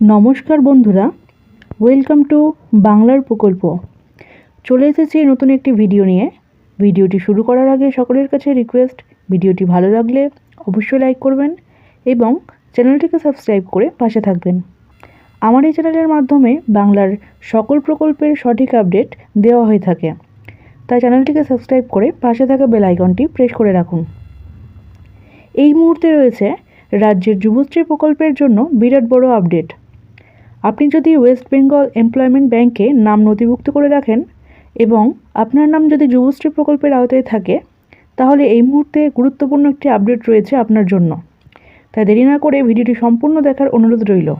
নমস্কার বন্ধুরা welcome to বাংলার প্রকল্প। চলে এসেছি নতুন একটি ভিডিও নিয়ে। ভিডিওটি শুরু করার আগে সকলের কাছে রিকোয়েস্ট ভিডিওটি ভালো লাগলে অবশ্যই লাইক করবেন এবং চ্যানেলটিকে সাবস্ক্রাইব করে পাশে থাকবেন। আমার এই চ্যানেলের মাধ্যমে বাংলার সকল প্রকল্পের সঠিক আপডেট দেওয়া হয়ে থাকে। তাই চ্যানেলটিকে সাবস্ক্রাইব করে পাশে থাকা বেল আইকনটি প্রেস করে রাখুন। এই মুহূর্তে রয়েছে রাজ্যের যুবশ্রী প্রকল্পের জন্য বিরাট বড় আপডেট আপনি যদি ওয়েস্ট বেঙ্গল এমপ্লয়মেন্ট ব্যাংকে নাম নথিভুক্ত করে রাখেন এবং আপনার নাম যদি যুবশ্রী প্রকল্পের আওতায় থাকে, তাহলে এই মুহূর্তে গুরুত্বপূর্ণ একটি আপডেট রয়েছে আপনার জন্য। তাই দেরি না করে ভিডিওটি সম্পূর্ণ দেখার অনুরোধ রইল।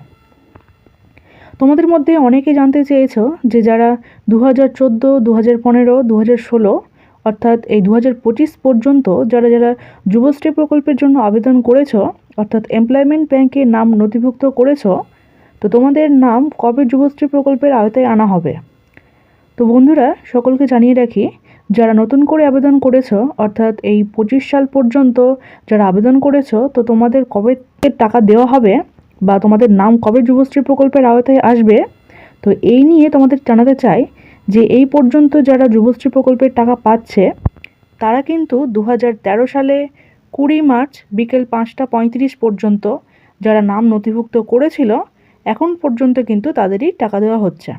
তোমাদের মধ্যে অনেকে জানতে চেয়েছো যে যারা দু হাজার চোদ্দ দু হাজার পনেরো দু হাজার ষোলো, অর্থাৎ এই দু হাজার পঁচিশ পর্যন্ত যারা যারা যুবশ্রী প্রকল্পের জন্য আবেদন করেছ, অর্থাৎ এমপ্লয়মেন্ট ব্যাংকে নাম নথিভুক্ত করেছ তো তোমাদের নাম কবে যুবশ্রী প্রকল্পের আওতায় আনা হবে? তো বন্ধুরা, সকলকে জানিয়ে রাখি, যারা নতুন করে আবেদন করেছ, অর্থাৎ এই পঁচিশ সাল পর্যন্ত যারা আবেদন করেছ, তো তোমাদের কবে টাকা দেওয়া হবে বা তোমাদের নাম কবে যুবশ্রী প্রকল্পের আওতায় আসবে, তো এই নিয়ে তোমাদের জানাতে চাই যে এই পর্যন্ত যারা যুবশ্রী প্রকল্পের টাকা পাচ্ছে, তারা কিন্তু দু হাজার তেরো সালে কুড়ি মার্চ বিকেল পাঁচটা পঁয়ত্রিশ পর্যন্ত যারা নাম নথিভুক্ত করেছিল এখন পর্যন্ত কিন্তু তাদেরই টাকা দেওয়া হচ্ছে।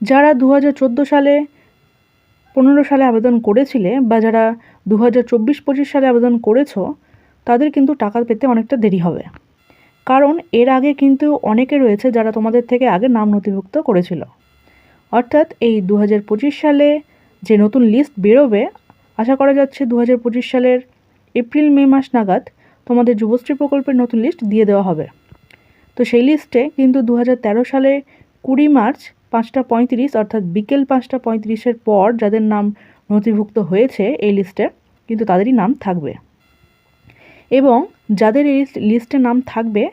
যারা দু হাজার চোদ্দ সালে, পনেরো সালে আবেদন করেছিলে বা যারা দু হাজার চব্বিশ, পঁচিশ সালে আবেদন করেছ, তাদের কিন্তু টাকা পেতে অনেকটা দেরি হবে। কারণ এর আগে কিন্তু অনেকে রয়েছে যারা তোমাদের থেকে আগে নাম নথিভুক্ত করেছিল। অর্থাৎ এই দু হাজার পঁচিশ সালে যে নতুন লিস্ট বেরোবে, আশা করা যাচ্ছে দু হাজার পঁচিশ সালের এপ্রিল, মে মাস নাগাদ তোমাদের যুবশ্রী প্রকল্পের নতুন লিস্ট দিয়ে দেওয়া হবে। তো সেই লিস্টে কিন্তু দু হাজার তেরো সালে কুড়ি মার্চ পাঁচটা পঁয়ত্রিশ অর্থাৎ বিকেল পাঁচটা পঁয়ত্রিশের পর যাদের নাম নথিভুক্ত হয়েছে এই লিস্টে কিন্তু তাদেরই নাম থাকবে। এবং যাদের এই লিস্টে নাম থাকবে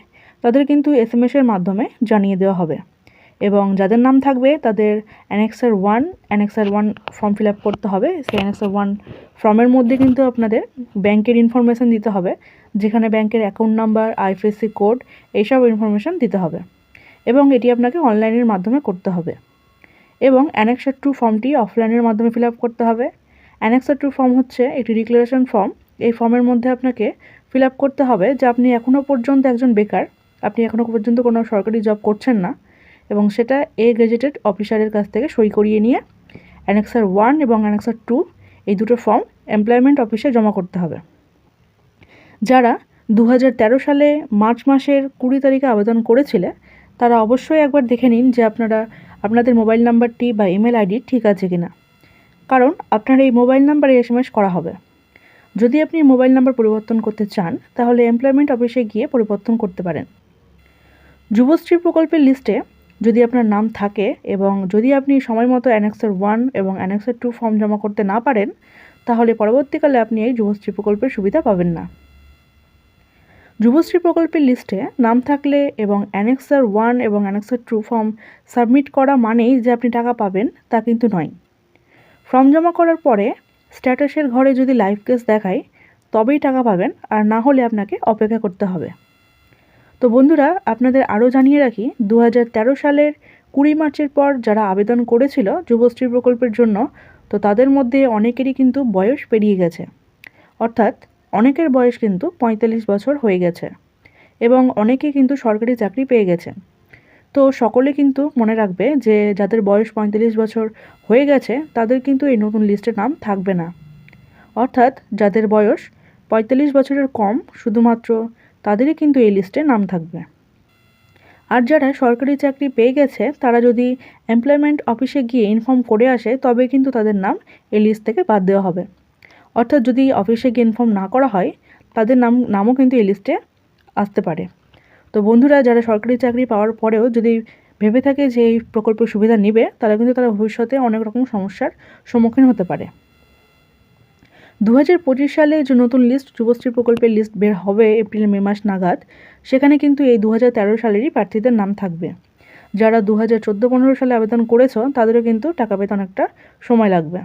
তাদের কিন্তু এস এর মাধ্যমে জানিয়ে দেওয়া হবে। এবং যাদের নাম থাকবে তাদের annexure one annexure one form fill up করতে হবে। সেই অ্যানেক্সার ওয়ান ফর্মের মধ্যে কিন্তু আপনাদের ব্যাংকের ইনফরমেশান দিতে হবে, যেখানে ব্যাংকের অ্যাকাউন্ট নাম্বার আইএফএসসি কোড এইসব ইনফরমেশান দিতে হবে এবং এটি আপনাকে অনলাইনের মাধ্যমে করতে হবে। এবং অ্যানেক্সার টু ফর্মটি অফলাইনের মাধ্যমে ফিল আপ করতে হবে। অ্যানেক্সার টু ফর্ম হচ্ছে একটি ডিক্লারেশন ফর্ম এই ফর্মের মধ্যে আপনাকে ফিল আপ করতে হবে যে আপনি এখনও পর্যন্ত একজন বেকার, আপনি এখনও পর্যন্ত কোনো সরকারি জব করছেন না। এবং সেটা এ গেজেটেড অফিসারের কাছ থেকে সই করিয়ে নিয়ে অ্যানেক্সার ওয়ান এবং অ্যানেক্সার টু এই দুটো ফর্ম এমপ্লয়মেন্ট অফিসে জমা করতে হবে। যারা দু হাজার তেরো সালে মার্চ মাসের কুড়ি তারিখে আবেদন করেছিলে, তারা অবশ্যই একবার দেখে নিন যে আপনারা, আপনাদের মোবাইল নাম্বারটি বা ইমেল আইডি ঠিক আছে কি না কারণ আপনার এই মোবাইল নাম্বারে এস এম এস করা হবে। যদি আপনি মোবাইল নাম্বার পরিবর্তন করতে চান, তাহলে এমপ্লয়মেন্ট অফিসে গিয়ে পরিবর্তন করতে পারেন। যুবশ্রী প্রকল্পের লিস্টে যদি আপনার নাম থাকে এবং যদি আপনি সময় মতো অ্যানেক্সার ওয়ান এবং অ্যানেক্সার টু ফর্ম জমা করতে না পারেন, তাহলে পরবর্তীকালে আপনি এই যুবশ্রী প্রকল্পের সুবিধা পাবেন না। যুবশ্রী প্রকল্পের লিস্টে নাম থাকলে এবং অ্যানেক্সার ওয়ান এবং অ্যানেক্সার টু ফর্ম সাবমিট করা মানেই যে আপনি টাকা পাবেন তা কিন্তু নয়। ফর্ম জমা করার পরে স্ট্যাটাসের ঘরে যদি লাইভ কেস দেখায়, তবেই টাকা পাবেন আর না হলে আপনাকে অপেক্ষা করতে হবে। তো বন্ধুরা, আপনাদের আরও জানিয়ে রাখি দু হাজার তেরো সালের কুড়ি মার্চের পর যারা আবেদন করেছিল যুবশ্রী প্রকল্পের জন্য, তো তাদের মধ্যে অনেকেরই কিন্তু বয়স পেরিয়ে গেছে। অর্থাৎ অনেকের বয়স কিন্তু পঁয়তাল্লিশ বছর হয়ে গেছে এবং অনেকে কিন্তু সরকারি চাকরি পেয়ে গেছে। তো সকলে কিন্তু মনে রাখবে যে, যাদের বয়স পঁয়তাল্লিশ বছর হয়ে গেছে, তাদের কিন্তু এই নতুন লিস্টে নাম থাকবে না। অর্থাৎ যাদের বয়স পঁয়তাল্লিশ বছরের কম, শুধুমাত্র তাদেরই কিন্তু এই লিস্টে নাম থাকবে। আর যারা সরকারি চাকরি পেয়ে গেছে, তারা যদি এমপ্লয়মেন্ট অফিসে গিয়ে ইনফর্ম করে আসে তবে কিন্তু তাদের নাম এই লিস্ট থেকে বাদ দেওয়া হবে। অর্থাৎ যদি অফিসে গিয়ে ইনফর্ম না করা হয়, তাদের নাম, নামও কিন্তু এই লিস্টে আসতে পারে। তো বন্ধুরা, যারা সরকারি চাকরি পাওয়ার পরেও যদি ভেবে থাকে যে এই প্রকল্পের সুবিধা নেবে তারা কিন্তু তারা ভবিষ্যতে অনেক রকম সমস্যার সম্মুখীন হতে পারে। দু হাজার পঁচিশ সালে যে নতুন লিস্ট যুবশ্রী প্রকল্পের লিস্ট বের হবে এপ্রিল, মে মাস নাগাদ, সেখানে কিন্তু এই দু হাজার তেরো সালেরই প্রার্থীদের নাম থাকবে। যারা দু হাজার চোদ্দ পনেরো সালে আবেদন করেছ, তাদেরও কিন্তু টাকা পেতে অনেকটা সময় লাগবে।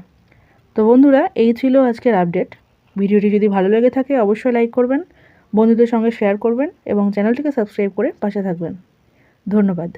তো বন্ধুরা, এই ছিল আজকের আপডেট ভিডিওটি যদি ভালো লেগে থাকে, অবশ্যই লাইক করবেন, বন্ধুদের সঙ্গে শেয়ার করবেন এবং চ্যানেলটিকে সাবস্ক্রাইব করে পাশে থাকবেন। ধন্যবাদ।